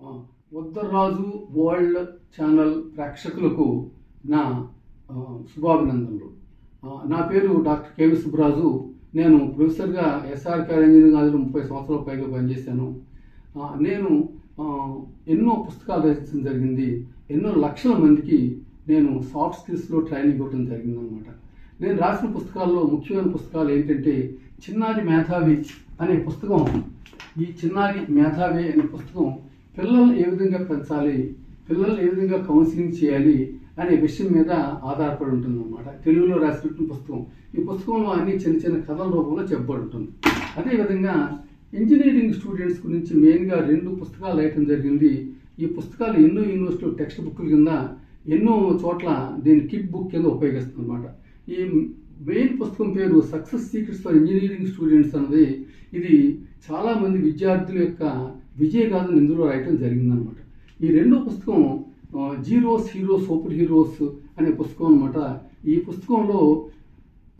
ఉత్తర్రాజు world channel ప్రేక్షకులకు నా శుభాభినందనలు. నా పేరు డాక్టర్ కేవి సుబ్బరాజు. నేను ప్రొఫెసర్గా ఎస్ఆర్కే ఇంజనీరింగ్ కాలేజీలో ముప్పై సంవత్సరాల పైగా పనిచేశాను. నేను ఎన్నో పుస్తకాలు రచించడం జరిగింది. ఎన్నో లక్షల మందికి నేను సాఫ్ట్ స్కిల్స్లో ట్రైనింగ్ ఇవ్వడం జరిగిందనమాట నేను రాసిన పుస్తకాల్లో ముఖ్యమైన పుస్తకాలు ఏంటంటే చిన్నారి మేధావి అనే పుస్తకం ఈ చిన్నారి మేధావి అనే పుస్తకం పిల్లల్ని ఏ విధంగా పెంచాలి? పిల్లల్ని ఏ విధంగా కౌన్సిలింగ్ చేయాలి? అనే విషయం మీద ఆధారపడి ఉంటుంది అనమాట తెలుగులో రాసినటువంటి పుస్తకం. ఈ పుస్తకంలో అన్ని చిన్న చిన్న కథల రూపంలో చెప్పబడి ఉంటుంది అదేవిధంగా ఇంజనీరింగ్ స్టూడెంట్స్ గురించి మెయిన్గా రెండు పుస్తకాలు వేయటం జరిగింది. ఈ పుస్తకాలు ఎన్నో యూనివర్సిటీ టెక్స్ట్ బుక్ల కింద ఎన్నో చోట్ల దీన్ని కిట్ బుక్ కింద ఉపయోగిస్తుంది అనమాట ఈ మెయిన్ పుస్తకం పేరు success secrets for engineering students అన్నది. ఇది చాలామంది విద్యార్థుల యొక్క విజయగాథను ఇందులో రాయటం జరిగిందనమాట. ఈ రెండో పుస్తకం జీరోస్ హీరోస్ సూపర్ హీరోస్ అనే పుస్తకం అనమాట ఈ పుస్తకంలో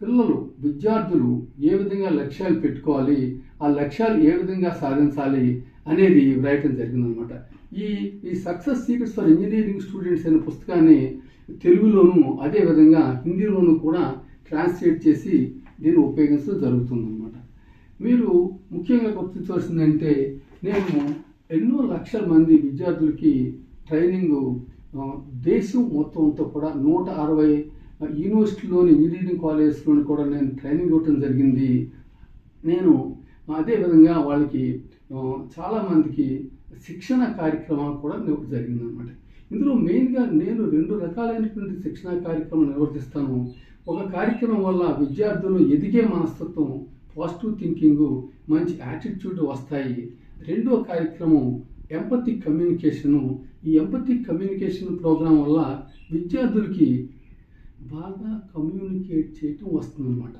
పిల్లలు విద్యార్థులు ఏ విధంగా లక్ష్యాలు పెట్టుకోవాలి ఆ లక్ష్యాలు ఏ విధంగా సాధించాలి అనేది వ్రాయటం జరిగిందనమాట. ఈ ఈ success secrets for engineering students అనే పుస్తకాన్ని తెలుగులోను అదేవిధంగా హిందీలోను కూడా ట్రాన్స్లేట్ చేసి దీన్ని ఉపయోగించడం జరుగుతుందన్నమాట మీరు ముఖ్యంగా గుర్తించవలసిందంటే నేను ఎన్నో లక్షల మంది విద్యార్థులకి ట్రైనింగ్ దేశం మొత్తం అంతా కూడా నూట అరవై యూనివర్సిటీలోని ఇంజనీరింగ్ కాలేజెస్లోని కూడా నేను ట్రైనింగ్ ఇవ్వటం జరిగింది. నేను అదేవిధంగా వాళ్ళకి చాలామందికి శిక్షణ కార్యక్రమాలు కూడా ఇవ్వడం జరిగిందనమాట ఇందులో మెయిన్గా నేను రెండు రకాలైనటువంటి శిక్షణ కార్యక్రమం నిర్వర్తిస్తాను. ఒక కార్యక్రమం వల్ల విద్యార్థులు ఎదిగే మనస్తత్వం పాజిటివ్ థింకింగ్ మంచి యాటిట్యూడ్ వస్తాయి. రెండో కార్యక్రమం ఎంపతిక్ కమ్యూనికేషను ఈ ఎంపతిక్ కమ్యూనికేషన్ ప్రోగ్రాం వల్ల విద్యార్థులకి బాగా కమ్యూనికేట్ చేయటం వస్తుందన్నమాట.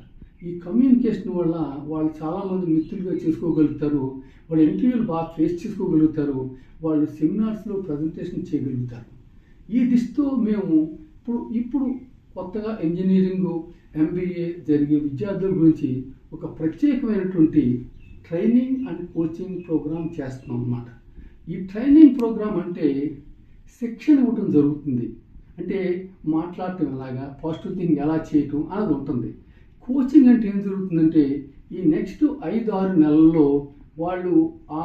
ఈ కమ్యూనికేషన్ వల్ల వాళ్ళు చాలామంది మిత్రులుగా చేసుకోగలుగుతారు. వాళ్ళ ఇంటర్వ్యూలు బాగా ఫేస్ చేసుకోగలుగుతారు. వాళ్ళు సెమినార్స్లో ప్రజెంటేషన్ చేయగలుగుతారు. ఈ దిశతో మేము ఇప్పుడు ఇప్పుడు కొత్తగా ఇంజనీరింగ్ ఎంబీఏ జరిగే విద్యార్థుల గురించి ఒక ప్రత్యేకమైనటువంటి ట్రైనింగ్ అండ్ కోచింగ్ ప్రోగ్రామ్ చేస్తున్నాం అన్నమాట. ఈ ట్రైనింగ్ ప్రోగ్రామ్ అంటే శిక్షణ ఇవ్వటం జరుగుతుంది. అంటే మాట్లాడటం ఎలాగా పాజిటివ్ థింగ్ ఎలా చేయటం అనేది ఉంటుంది. కోచింగ్ అంటే ఏం జరుగుతుందంటే ఈ నెక్స్ట్ ఐదు ఆరు నెలల్లో వాళ్ళు ఆ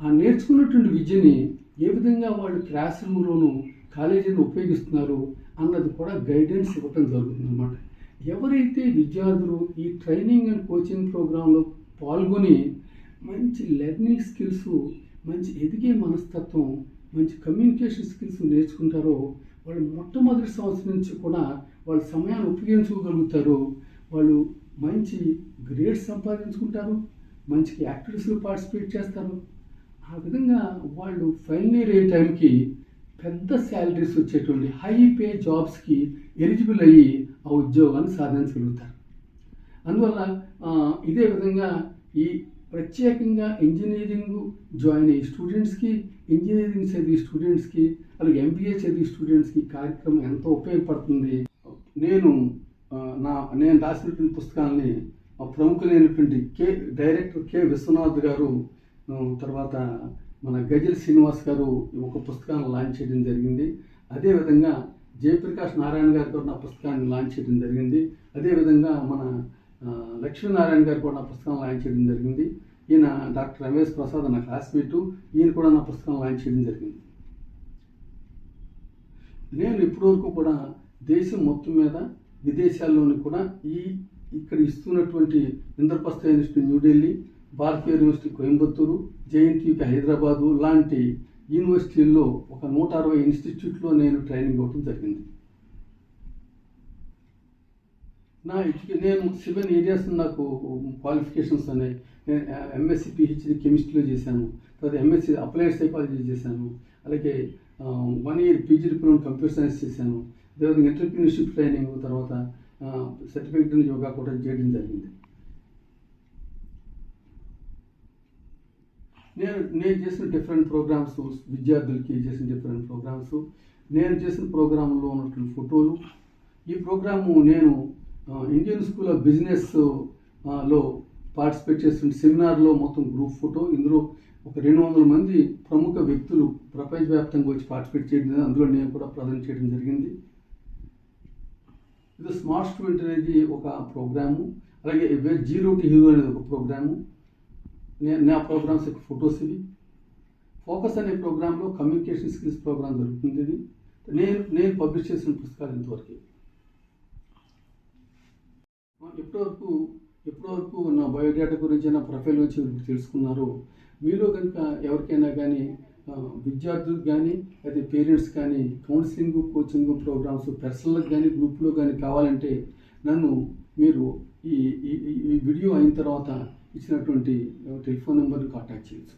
ఆ నేర్చుకున్నటువంటి విద్యని ఏ విధంగా వాళ్ళు క్లాస్ రూమ్లోను కాలేజీలో ఉపయోగిస్తున్నారు అన్నది కూడా గైడెన్స్ ఇవ్వటం జరుగుతుంది అనమాట ఎవరైతే విద్యార్థులు ఈ ట్రైనింగ్ అండ్ కోచింగ్ ప్రోగ్రాంలో పాల్గొని మంచి లెర్నింగ్ స్కిల్స్ మంచి ఎదిగే మనస్తత్వం మంచి కమ్యూనికేషన్ స్కిల్స్ నేర్చుకుంటారో వాళ్ళు మొట్టమొదటి సంవత్సరం నుంచి కూడా వాళ్ళ సమయాన్ని ఉపయోగించుకోగలుగుతారు. వాళ్ళు మంచి గ్రేడ్స్ సంపాదించుకుంటారు మంచి యాక్టివిటీస్లో పార్టిసిపేట్ చేస్తారు. ఆ విధంగా వాళ్ళు ఫైనల్ ఇయర్ అయ్యే టైంకి పెద్ద శాలరీస్ వచ్చేటువంటి హై పే జాబ్స్కి ఎలిజిబుల్ అయ్యి ఆ ఉద్యోగాన్ని సాధించగలుగుతారు. అందువల్ల ఇదే విధంగా ఈ ప్రత్యేకంగా ఇంజనీరింగ్ జాయిన్ అయ్యే స్టూడెంట్స్కి ఇంజనీరింగ్ చదివే స్టూడెంట్స్కి అలాగే ఎంబీఏ చదివే స్టూడెంట్స్కి కార్యక్రమం ఎంతో ఉపయోగపడుతుంది. నేను నా నేను రాసినటువంటి పుస్తకాలని ప్రముఖులైనటువంటి K director K. Viswanath garu తర్వాత మన గజల్ శ్రీనివాస్ గారు ఒక పుస్తకాన్ని లాంచ్ చేయడం జరిగింది. అదేవిధంగా జయప్రకాష్ నారాయణ గారు కూడా నా పుస్తకాన్ని లాంచ్ చేయడం జరిగింది. అదేవిధంగా మన లక్ష్మీనారాయణ గారు కూడా నా పుస్తకం లాంచ్ చేయడం జరిగింది. ఈయన డాక్టర్ రమేష్ ప్రసాద్ నా క్లాస్మేటు ఈయన కూడా నా పుస్తకం లాంచ్ చేయడం జరిగింది. నేను ఇప్పటివరకు కూడా దేశం మొత్తం మీద విదేశాల్లోని కూడా ఈ ఇక్కడ ఇస్తున్నటువంటి ఇంద్రప్రస్థ యూనివర్సిటీ న్యూఢిల్లీ భారతీయ యూనివర్సిటీ కోయంబత్తూరు జేఎన్టీయూకి హైదరాబాదు లాంటి యూనివర్సిటీల్లో ఒక నూట అరవై ఇన్స్టిట్యూట్లో నేను ట్రైనింగ్ ఇవ్వడం జరిగింది. నా ఎడ్యుకే- నేను సెవెన్ ఏరియాస్ నాకు క్వాలిఫికేషన్స్ ఉన్నాయి నేను ఎంఎస్సి పిహెచ్డి కెమిస్ట్రీలో చేశాను. తర్వాత ఎంఎస్సి అప్లైడ్ సైకాలజీ చేశాను. అలాగే one year PG diploma computer science చేశాను. తర్వాత ఎంటర్ప్రీనర్షిప్ ట్రైనింగ్ తర్వాత సర్టిఫికేట్ యోగా కూడా చేయడం జరిగింది. నేను నేను చేసిన డిఫరెంట్ ప్రోగ్రామ్స్ విద్యార్థులకి చేసిన డిఫరెంట్ ప్రోగ్రామ్స్ నేను చేసిన ప్రోగ్రాంలో ఉన్నటువంటి ఫోటోలు ఈ ప్రోగ్రాము నేను ఇండియన్ స్కూల్ ఆఫ్ బిజినెస్లో పార్టిసిపేట్ చేస్తున్న సెమినార్లో మొత్తం గ్రూప్ ఫోటో ఇందులో ఒక రెండు వందల మంది ప్రముఖ వ్యక్తులు ప్రపంచవ్యాప్తంగా వచ్చి పార్టిసిపేట్ చేయడం అందులో నేను కూడా ప్రజెంట్ చేయడం జరిగింది. ఇది స్మార్ట్ స్టూడెంట్ అనేది ఒక ప్రోగ్రాము అలాగే జీరో టు హీరో అనేది ఒక ప్రోగ్రాము నే- నా ప్రోగ్రామ్స్ యొక్క ఫొటోస్ ఇవి. ఫోకస్ అనే ప్రోగ్రాంలో కమ్యూనికేషన్ స్కిల్స్ ప్రోగ్రామ్ జరుగుతుంది ఇది. నేను నేను పబ్లిష్ చేసిన పుస్తకాలు ఇంతవరకు. ఎప్పటివరకు ఎప్పటివరకు నా బయోడేటా గురించి నా ప్రొఫైల్ గురించి తెలుసుకున్నారు మీలో కనుక ఎవరికైనా కానీ విద్యార్థులకు కానీ అయితే పేరెంట్స్ కానీ కౌన్సిలింగ్ కోచింగ్ ప్రోగ్రామ్స్ పర్సనల్కి కానీ గ్రూప్లో కానీ కావాలంటే నన్ను మీరు ఈ ఈ ఈ- ఈ వీడియో అయిన తర్వాత ఇచ్చినటువంటి టెలిఫోన్ నెంబర్ని కాంటాక్ట్ చేయొచ్చు.